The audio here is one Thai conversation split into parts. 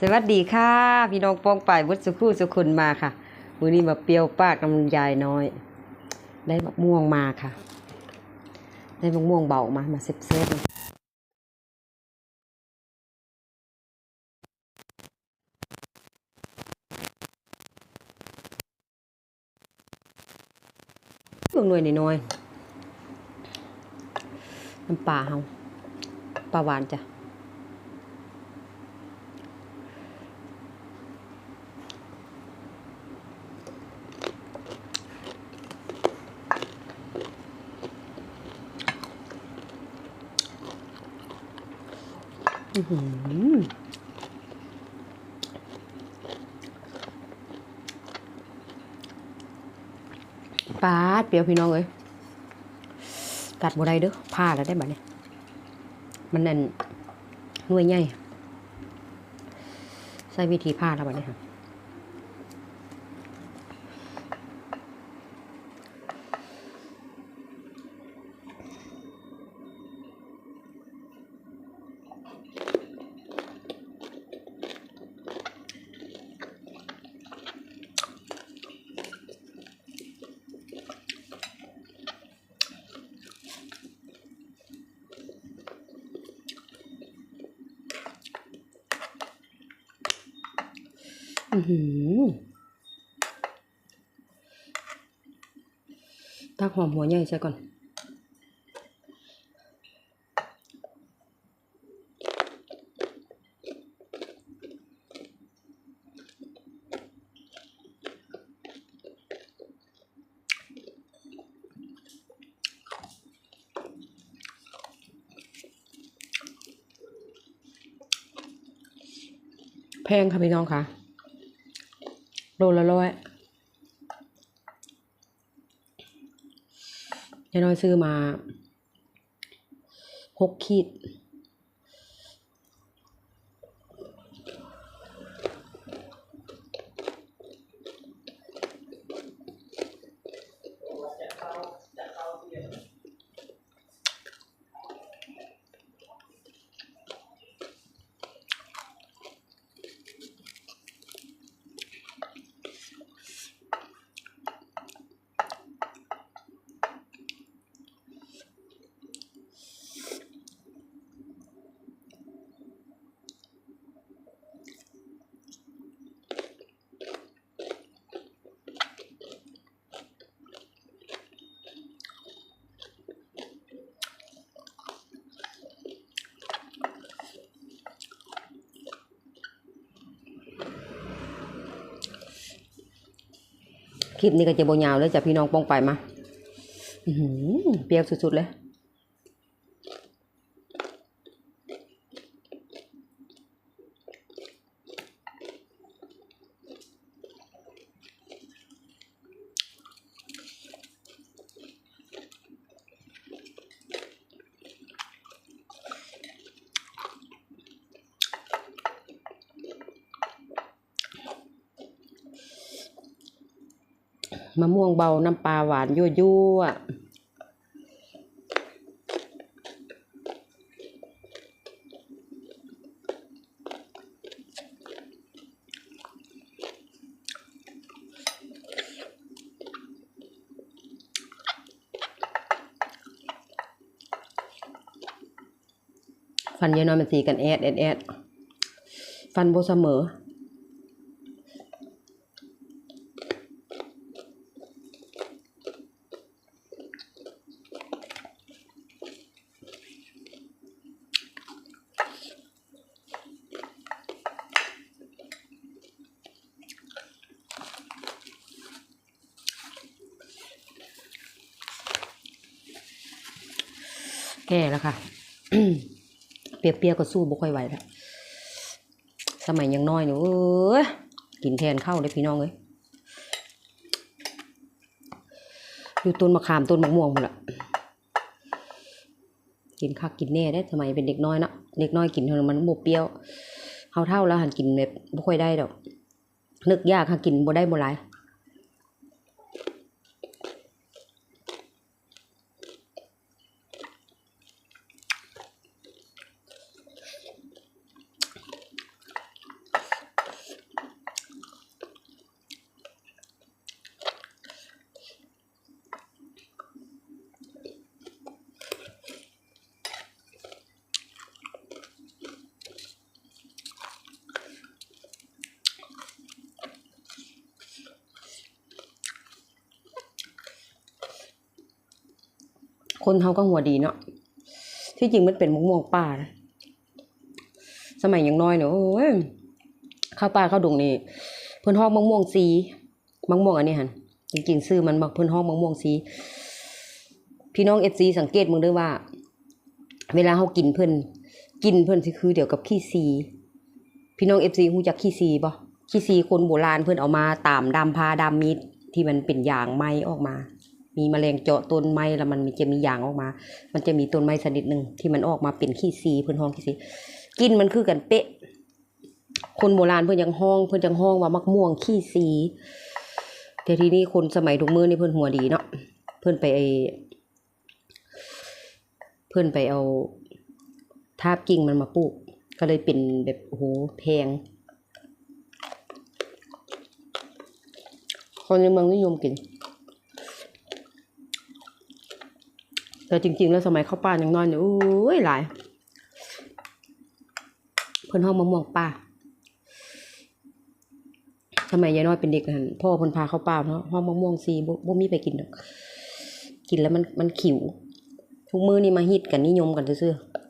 สวัสดีค่ะพี่น้องปองป่ายวุฒิสุขุสุขุนมาค่ะมื้อนี้มาเปรี้ยวปากกำลังยายน้อย ได้มะม่วงมาค่ะ ได้มะม่วงเบามามาเซฟเซฟเบิ่งหน่วยน้อยน้ำปลาเฮาปลาหวานจ้ะ ปาดเปรียวพี่น้องเอ้ยกัดบ่ได้เด้อผ้าแล้วได้แบบนี้ มันนั่นหน่วยใหญ่ใช้วิธีผ้าแล้วแบบนี้ค่ะ อือหือ ตักหอมหัวใหญ่ใช่ก่อนแพงค่ะพี่น้องค่ะ โลละร้อยยายน้อยซื้อมาหกขีด คลิปนี้ก็จะโบยาวเลยจ้ะพี่น้องปองไปมาเปรี้ยวสุดๆเลย มะม่วงเบาน้ำปลาหวานยั่วยั่วฟันเยอะน้อยมันสีกันแอดแอดแอดฟันโบเสมอ แก่แล้วค่ะ เปรียกๆก็สู้บ่ค่อยไหวแล้วสมัยยังน้อยนี่ยกินแทนข้าวเลยพี่น้องเอ้ยอยู่ต้นมะขามต้นมะม่วงหมดละกินคักกินแน่ได้สมัยเป็นเด็กน้อยนะเด็กน้อยกินเท่ามันบ่เปรี้ยวเฮาเท่าแล้วหันกินแบบบ่ค่อยได้ดอกนึกยากหากินบ่ได้บ่หลาย คนเขาก็หัวดีเนาะที่จริงมันเป็นมะม่วงป่านะสมัยยังน้อยเนอะโอ้ยข้าวป่าข้าวดุงนี่เพิ่อนห้องมะม่วงสีมะม่วงอันนี้หันจริงๆซื้อมันบอกเพิ่อนห้องมะม่วงสีพี่น้องเอฟซีสังเกตมึงด้วยว่า เวลาเขากินเพิ่อนกินเพิ่อนสิคือเดี๋ยวกับขี้ซีพี่น้องเอฟซีฮู้จักขี้ซีบ่ขี้ซีคนโบราณเพิ่อนเอามาตามดำพาดำมีดที่มันเป็นยางไม้ออกมา มีแมลงเจาะต้นไม้แล้วมันจะมียางออกมา มันจะมีต้นไม้ชนิดหนึ่งที่มันออกมาเป็นขี้ซีเพิ่นห้องขี้ซีกินมันคือกันเป๊ะ คนโบราณเพิ่นยังห้อง เพิ่นยังห้องว่ามักม่วงขี้ซีแต่ทีนี้คนสมัยทุกมือนี่เพิ่นหัวดีเนาะเพิ่นไปไอเพิ่นไปเอาทาบกิ่งมันมาปลูก ก็เลยเป็นแบบโอ้โหแพงคนในเมืองนิยมกิน แต่จริง ๆ แล้วสมัยเข้าป่ายังน้อยเนี่ยโอ้ยหลาย เพิ่นห้องมะม่วงป่าสมัยยายน้อยเป็นเด็กหันพ่อเพิ่นพาเข้าป่าเนาะห้องมะม่วงซีบบ่มีไปกินดอก กินแล้วมันมันขิว ทุกมื้อนี่มาฮิตกันนิยมกันซื่อๆ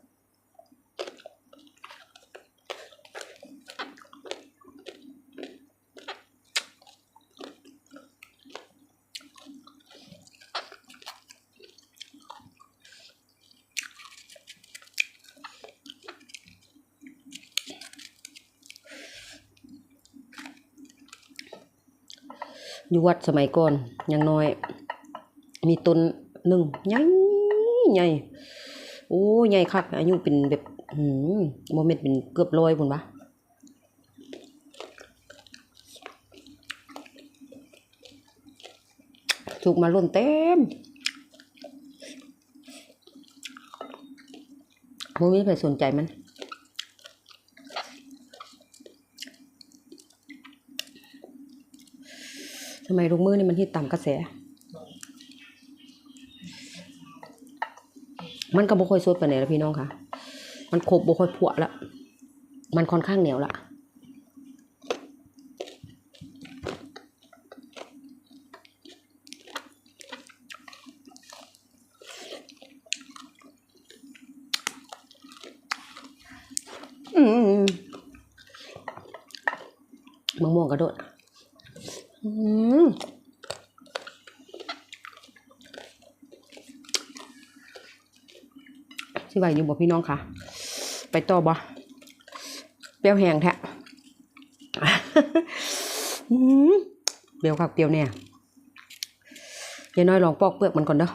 อยู่วัดสมัยก่อนยังน้อย มีต้นหนึ่งใหญ่ใหญ่โอ้ใหญ่คักอายุเป็นแบบหืมโมเมนต์เป็นเกือบร้อยพุ่นปะถูกมาล้นเต็มโมมีใครสนใจมัน ทำ ไมลูกมือนี่มันฮิตตามกระแส มันก็บ่ค่อยสดปานใดแล้วพี่น้องค่ะ มันขบบ่ค่อยผวละมันค่อนข้างเหนียวละอืมมะม่วงกระโดด อืมสิไหวอยู่บ่พี่น้องคะไปต่อบ่เปรี้ยวแห้งแท้อื้อเปรี้ยวคักเปรี้ยวเนี่ยยายน้อยลองปอกเปลือกมันก่อนเด้อ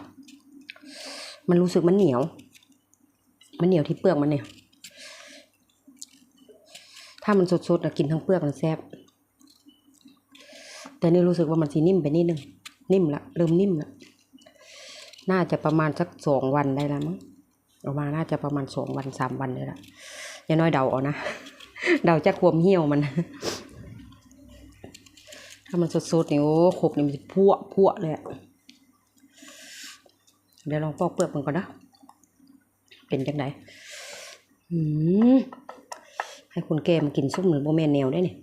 มันรู้สึกมันเหนียว มันเหนียวที่เปลือกมันเนี่ย ถ้ามันสดๆนะกินทั้งเปลือกมันแซ่บ แต่นี่รู้สึกว่ามันสีนิ่มไปนิดนึงนิ่มละเริ่มนิ่มละน่าจะประมาณสักสองวันได้แล้วมั้งออกมาน่าจะประมาณสองวันสามวันเลยละอย่าน้อยเดาเอานะเดาจากความเหี่ยวมัน ถ้ามันสดๆนี่โอ้ขบนี่มันจะพัวพัวเลยเดี๋ยวลองปอกเปลือกมันก่อนนะเป็นจังไดอืมให้คนแก่มากินซุปหรือโบแมนแนวได้เนี่ย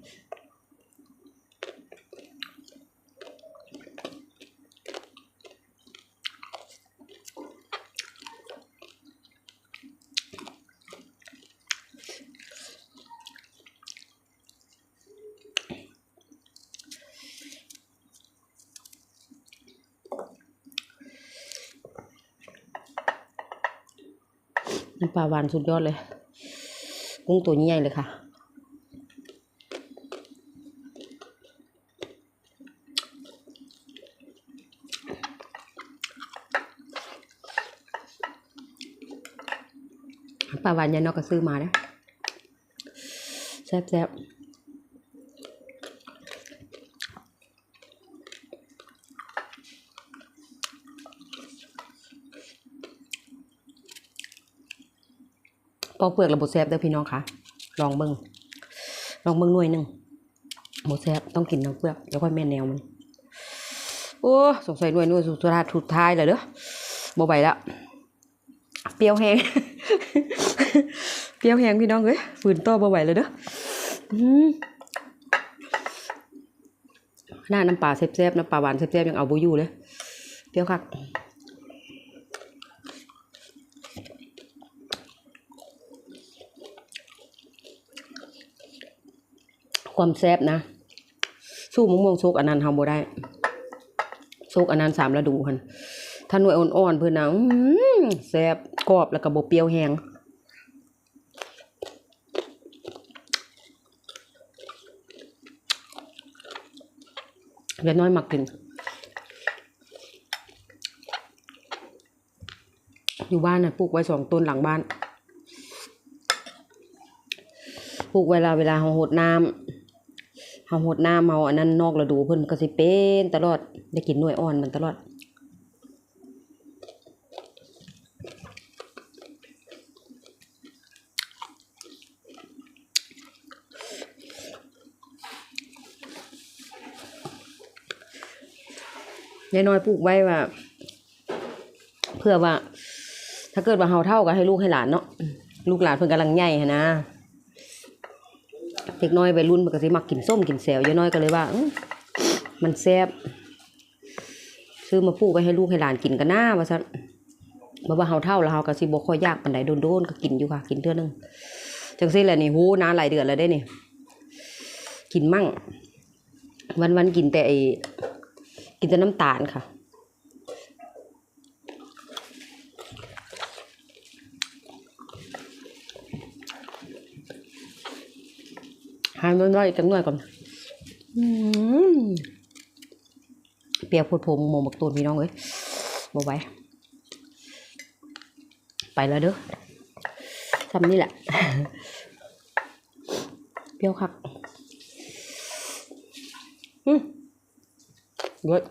น้ำปลาหวานสุดยอดเลยกุ้งตัวใหญ่เลยค่ะ ปลาหวานยายนอกก็ซื้อมานะแซ่บแซ่บ ปอกเปลือกระบบแซบเด้อพี่น้องคะลองเบิ้งลองเบิ้งหน่วยหนึ่งหมดแซบต้องกินทั้งเปลือกแล้วค่อยแม่นแนวมันโอ้สงสัยหน่วยหน่วยสุดท้ายสุดท้ายเลยเด้อบ่ไหวแล้วเปรี้ยวแห้งเปรี้ยวแห้งพี่น้องเอ้ยฝืนต่อบ่ไหวเลยเด้อหน้าน้ำปลาแซ่บๆน้ำปลาหวานแซ่บๆยังเอาบ่อยู่เลยเปรี้ยวคัก ความแซ่บนะ สู้มะม่วงสุกอันนั้นเฮาบ่ได้สุกอันนั้นสามฤดูหันถ้าหน่วยอ่อนๆเพิ่อนน่ะแซ่บกรอบแล้วก็บ่เปรี้ยวแฮงยายน้อยมักกิน อยู่บ้านนะปลูกไว้สองต้นหลังบ้าน ปลูกเวลาเวลาเฮาหดน้ำ เฮาหดน้ำเฮาอันนั้นนอกฤดูเพิ่นก็สิเป็นตลอดได้กินหน่วยอ่อนมันตลอดยายน้อยปลูกไว้ว่า เพื่อว่า ถ้าเกิดว่าเฮาเท่าก็ให้ลูกให้หลานเนาะลูกหลานเพิ่นกำลังใหญ่หั้นนะ เด็กน้อยวัยรุ่นมันก็สิมักกินส้มกินแซวยายน้อยก็เลยว่ามันแซ่บซื้อมาปลูกไว้ให้ลูกให้หลานกินกันหน้าว่าซั่นบ่ว่าเฮาเท่าแล้วเฮาก็สิบ่ค่อยยากปานใดโดนๆก็กินอยู่ค่ะ กินเทื่อนึงจังซี่แหละนี่หูนานหลายเดือนแล้วเด้นี่กินมั่ง วันๆกินแต่ไอ้กินแต่น้ำตาลค่ะายน้อยๆอีกจังหน่อยก่อนอืมเปรียกโพดโพมโมบักตูนพี่น้องเอ้ยบ่ไหวไปแล้วเด้อทำนี่แหละ เปรี้ยวคักอืมเยอะ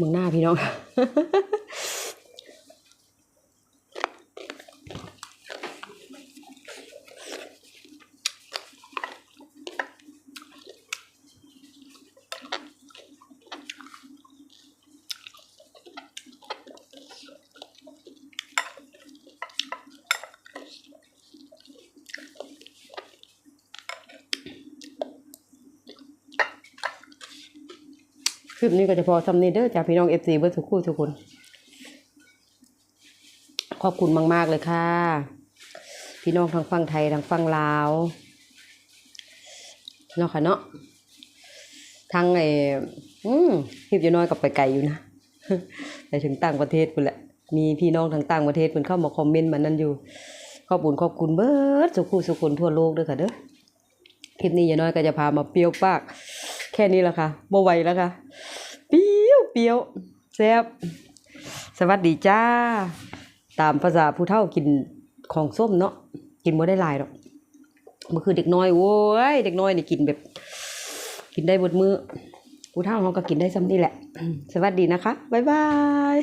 มึงหน้าพี่น้อง คลิปนี้ก็จะพอสำเนีเด้อจากพี่น้องเอฟซีเบอร์ทุกคู่ทุกคน ขอบคุณมาก ๆ เลยค่ะ พี่น้องทางฝั่งไทยทางฝั่งลาวเนาะค่ะเนาะทางไอ้อืมคลิปจะน้อยกับไปไกลอยู่นะไปถึงต่างประเทศพุ่นแหละ มีพี่น้องทางต่างประเทศเพิ่นเข้ามาคอมเมนต์มันนั่นอยู่ ขอบคุณขอบคุณเบิร์ดสุขุสุคนทั่วโลกด้อค่ะเด้อคลิปนี้ยายน้อยก็จะพามาเปรี้ยวปาก แค่นี้แหละค่ะบ่ไหวแล้วค่ะ เปรี้ยวเปรี้ยวแซ่บสวัสดีจ้า ตามภาษาผู้เฒ่ากินของส้มเนาะกินบ่ได้หลายหรอกมันคือเด็กน้อยโว้ยเด็กน้อยนี่กินแบบ กินได้บดมือผู้เฒ่าเขาก็กินได้ซ้ำนี่แหละ สวัสดีนะคะบ๊ายบาย